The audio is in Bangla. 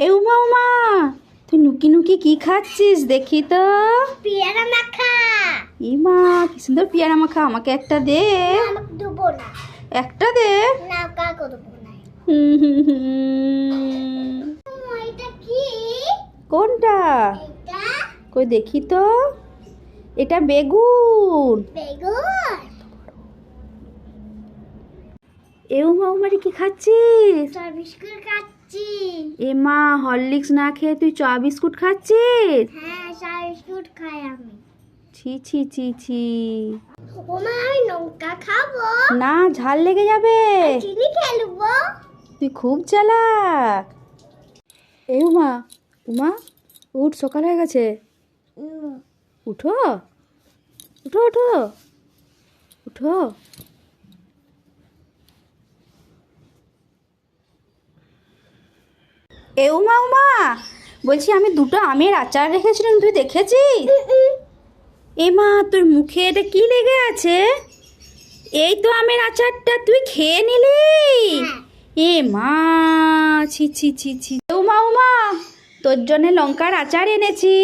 এ উমা উমা তুই নুকি নুকি কি খাচ্ছিস? দেখি তো। পেয়ারা মাখা। ইমা কি সুন্দর পেয়ারা মাখা আমাকে একটা দে। আমাকে দেবো না। একটা দে। না কাকে দেবো না। হুম, হুম, হুম। এটা কি? কোনটা? এটা? কই দেখি তো। এটা বেগুন। বেগুন? এ উমা উমারি কি খাচ্ছিস? বিস্কুট খাচ্ছি। এ মা হরলিক্স না খেয়ে তুই চা বিস্কুট খাচ্ছিস? হ্যাঁ চা বিস্কুট খাই আমি। ছি ছি ছি ছি। ওমা আমি লঙ্কা খাব? না ঝাল লেগে যাবে। চিনি খেলব তুই খুব চালাক। এ উমা উমা উঠ সকাল হয়ে গেছে। উঠো উঠো উঠো। উঠো। এ উমা উমা বলছি আমি দুটো আমের আচার রেখেছিলাম তুই দেখেছিস? এ মা তোর মুখে এটা কি লেগে আছে? এই তো আমের আচারটা তুই খেয়ে নিলি? এ মা ছি ছি ছি ছি। উমা উমা তোর জন্য লঙ্কার আচার এনেছি।